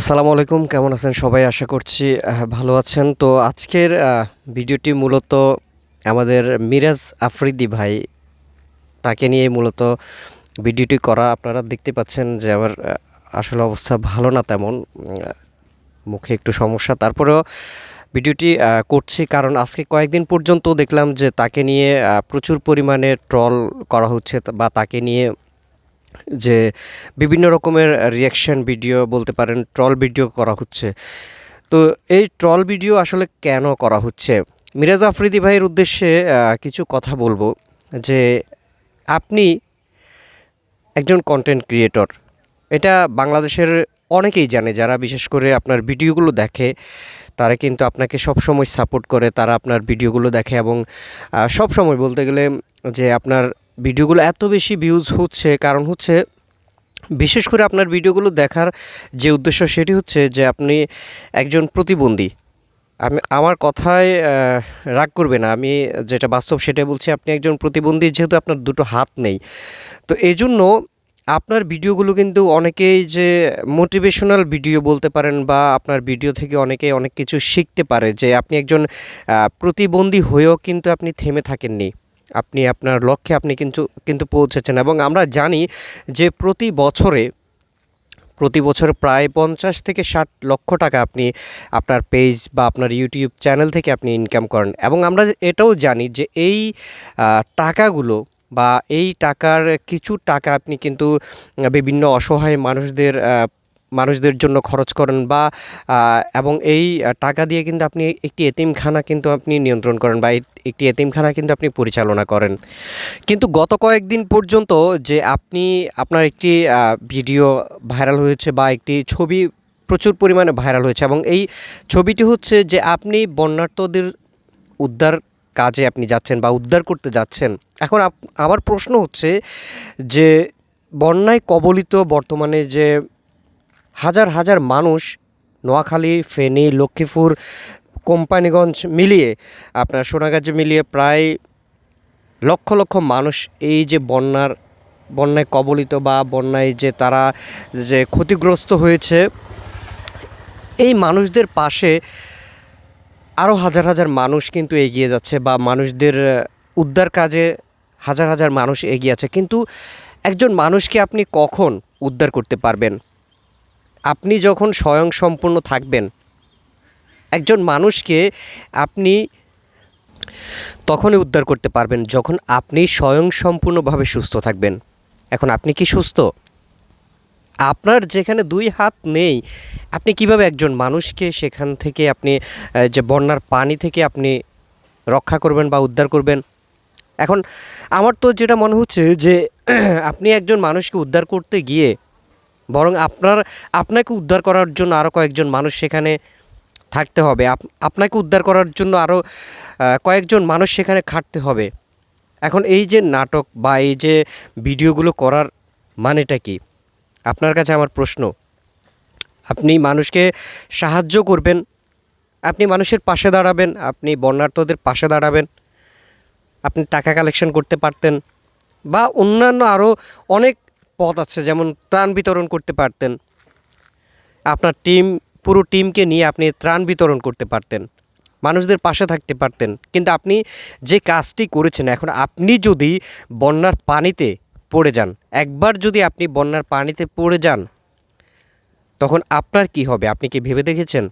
আসসালামু আলাইকুম, কেমন আছেন সবাই? আশা করছি ভালো আছেন। তো আজকের ভিডিওটি মূলত আমাদের মিরাজ আফ্রিদি ভাই, তাকে নিয়ে মূলত ভিডিওটি করা। আপনারা দেখতে পাচ্ছেন যে আমার আসলে অবস্থা ভালো না তেমন মুখে একটু সমস্যা। তারপরেও ভিডিওটি করছি কারণ আজকে কয়েকদিন পর্যন্ত দেখলাম যে তাকে নিয়ে প্রচুর পরিমাণে ট্রল করা হচ্ছে বা তাকে নিয়ে যে বিভিন্ন রকমের রিয়াকশন ভিডিও বলতে পারেন ট্রল ভিডিও করা হচ্ছে। তো এই ট্রল ভিডিও আসলে কেন করা হচ্ছে? মিরাজ আফ্রিদি ভাইয়ের উদ্দেশ্যে কিছু কথা বলব। যে আপনি একজন কন্টেন্ট ক্রিয়েটর এটা বাংলাদেশের অনেকেই জানে, যারা বিশেষ করে আপনার ভিডিওগুলো দেখে, তারা কিন্তু আপনাকে সব সময় সাপোর্ট করে, তারা আপনার ভিডিওগুলো দেখে এবং সব সময় বলতে গেলে যে আপনার ভিডিওগুলো এত বেশি ভিউজ হচ্ছে, কারণ হচ্ছে বিশেষ করে আপনার ভিডিওগুলো দেখার যে উদ্দেশ্য সেটি হচ্ছে যে আপনি একজন প্রতিবন্ধী। আমি, আমার কথায় রাগ করবে না। আমি যেটা বাস্তব সেটাই বলছি, আপনি একজন প্রতিবন্ধী, যেহেতু আপনার দুটো হাত নেই। তো এই জন্য আপনার ভিডিওগুলো কিন্তু অনেকেই যে মোটিভেশনাল ভিডিও বলতে পারেন বা আপনার ভিডিও থেকে অনেকেই অনেক কিছু শিখতে পারে যে আপনি একজন প্রতিবন্ধী হয়েও কিন্তু আপনি থেমে থাকেননি। আপনি আপনার লক্ষ্যে আপনি কিন্তু কিন্তু পৌঁছেছেন। এবং আমরা জানি যে প্রতি বছরে, প্রতি বছর প্রায় পঞ্চাশ থেকে ষাট লক্ষ টাকা আপনি আপনার পেজ বা আপনার ইউটিউব চ্যানেল থেকে আপনি ইনকাম করেন। এবং আমরা এটাও জানি যে এই টাকাগুলো বা এই টাকার কিছু টাকা আপনি কিন্তু বিভিন্ন অসহায় মানুষদের মানুষদের জন্য খরচ করেন বা এবং এই টাকা দিয়ে কিন্তু আপনি একটি এতিমখানা কিন্তু আপনি নিয়ন্ত্রণ করেন বা একটি এতিমখানা কিন্তু আপনি পরিচালনা করেন। কিন্তু গত কয়েকদিন পর্যন্ত যে আপনি, আপনার একটি ভিডিও ভাইরাল হয়েছে বা একটি ছবি প্রচুর পরিমাণে ভাইরাল হয়েছে এবং এই ছবিটি হচ্ছে যে আপনি বন্যার্থদের উদ্ধার কাজে আপনি যাচ্ছেন বা উদ্ধার করতে যাচ্ছেন। এখন আমার প্রশ্ন হচ্ছে যে বন্যায় কবলিত বর্তমানে যে হাজার হাজার মানুষ নোয়াখালী, ফেনী, লক্ষ্মীপুর, কোম্পানিগঞ্জ মিলিয়ে, আপনার সোনাগাজী মিলিয়ে প্রায় লক্ষ লক্ষ মানুষ এই যে বন্যার, বন্যায় কবলিত বা বন্যায় যে তারা যে ক্ষতিগ্রস্ত হয়েছে, এই মানুষদের পাশে আরও হাজার হাজার মানুষ কিন্তু এগিয়ে যাচ্ছে বা মানুষদের উদ্ধার কাজে হাজার হাজার মানুষ এগিয়ে আছে। কিন্তু একজন মানুষকে আপনি কখন উদ্ধার করতে পারবেন? আপনি যখন স্বয়ং সম্পূর্ণ থাকবেন, একজন মানুষকে আপনি তখনই উদ্ধার করতে পারবেন যখন আপনি স্বয়ং সম্পূর্ণভাবে সুস্থ থাকবেন। এখন আপনি কি সুস্থ? আপনার যেখানে দুই হাত নেই, আপনি কীভাবে একজন মানুষকে সেখান থেকে আপনি যে বন্যার পানি থেকে আপনি রক্ষা করবেন বা উদ্ধার করবেন? এখন আমার তো যেটা মনে হচ্ছে যে আপনি একজন মানুষকে উদ্ধার করতে গিয়ে বরং আপনার, আপনাকে উদ্ধার করার জন্য আরও কয়েকজন মানুষ সেখানে থাকতে হবে। আপনাকে উদ্ধার করার জন্য আরও কয়েকজন মানুষ সেখানে খাটতে হবে। এখন এই যে নাটক বা এই যে ভিডিওগুলো করার মানেটা কি? আপনার কাছে আমার প্রশ্ন। আপনি মানুষকে সাহায্য করবেন, আপনি মানুষের পাশে দাঁড়াবেন, আপনি বন্যার্থদের পাশে দাঁড়াবেন, আপনি টাকা কালেকশন করতে পারতেন বা অন্যান্য আরও অনেক পথ আছে, যেমন ত্রাণ বিতরণ করতে পারতেন। আপনার টিম, পুরো টিমকে নিয়ে আপনি ত্রাণ বিতরণ করতে পারতেন। মানুষদের পাশে থাকতে পারতেন। কিন্তু আপনি যে কাজটি করেছেন, এখন আপনি যদি বন্যার পানিতে পড়ে যান, একবার যদি আপনি বন্যার পানিতে পড়ে যান, তখন আপনার কি হবে? আপনি কি ভেবে দেখেছেন?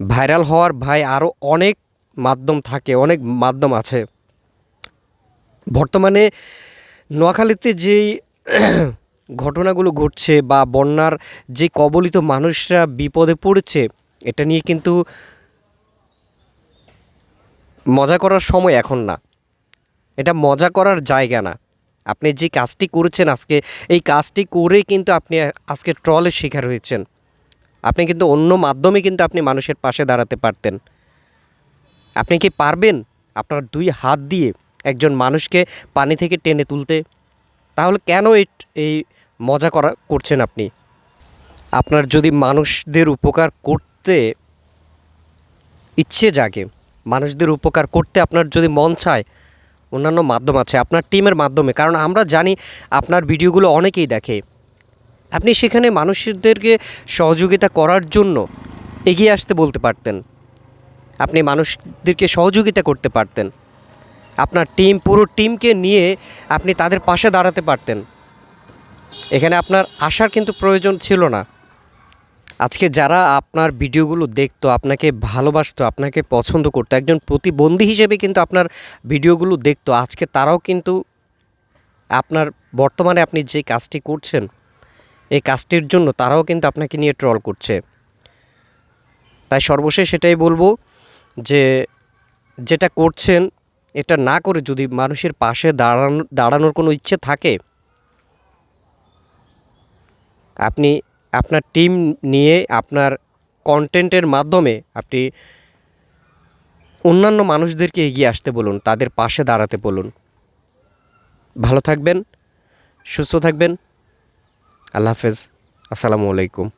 ভাইরাল হওয়ার ভাই আরও অনেক মাধ্যম থাকে, অনেক মাধ্যম আছে। বর্তমানে নোয়াখালীতে যেই ঘটনাগুলো ঘটছে বা বন্যার যে কবলিত মানুষরা বিপদে পড়েছে, এটা নিয়ে কিন্তু মজা করার সময় এখন না। এটা মজা করার জায়গা না। আপনি যে কাজটি করেছেন আজকে, এই কাজটি করে কিন্তু আপনি আজকে ট্রলের শিকার হয়েছেন। আপনি কিন্তু অন্য মাধ্যমে কিন্তু আপনি মানুষের পাশে দাঁড়াতে পারতেন। আপনি কি পারবেন আপনার দুই হাত দিয়ে একজন মানুষকে পানি থেকে টেনে তুলতে। তাহলে কেন এই মজা করা করছেন আপনি? আপনার যদি মানুষদের উপকার করতে ইচ্ছে জাগে, মানুষদের উপকার করতে আপনার যদি মন চায়, অন্যান্য মাধ্যম আছে, আপনার টিমের মাধ্যমে, কারণ আমরা জানি আপনার ভিডিওগুলো অনেকেই দেখে। আপনি সেখানে মানুষদেরকে সহযোগিতা করার জন্য এগিয়ে আসতে বলতে পারতেন। আপনি মানুষদেরকে সহযোগিতা করতে পারতেন। আপনার টিম, পুরো টিমকে নিয়ে আপনি তাদের পাশে দাঁড়াতে পারতেন। এখানে আপনার আসার কিন্তু প্রয়োজন ছিল না। আজকে যারা আপনার ভিডিওগুলো দেখতো, আপনাকে ভালোবাসতো, আপনাকে পছন্দ করতো, একজন প্রতিবন্ধী হিসেবে কিন্তু আপনার ভিডিওগুলো দেখতো, আজকে তারাও কিন্তু আপনার বর্তমানে আপনি যে কাজটি করছেন, এই কাজটির জন্য তারাও কিন্তু আপনাকে নিয়ে ট্রল করছে। তাই সর্বশেষ সেটাই বলব যে, যেটা করছেন এটা না করে যদি মানুষের পাশে দাঁড়ানো, দাঁড়ানোর কোনো ইচ্ছে থাকে, আপনি আপনার টিম নিয়ে আপনার কন্টেন্টের মাধ্যমে আপনি অন্যান্য মানুষদেরকে এগিয়ে আসতে বলুন, তাদের পাশে দাঁড়াতে বলুন। ভালো থাকবেন, সুস্থ থাকবেন। আল্লাহ হাফেজ। আসসালামু আলাইকুম।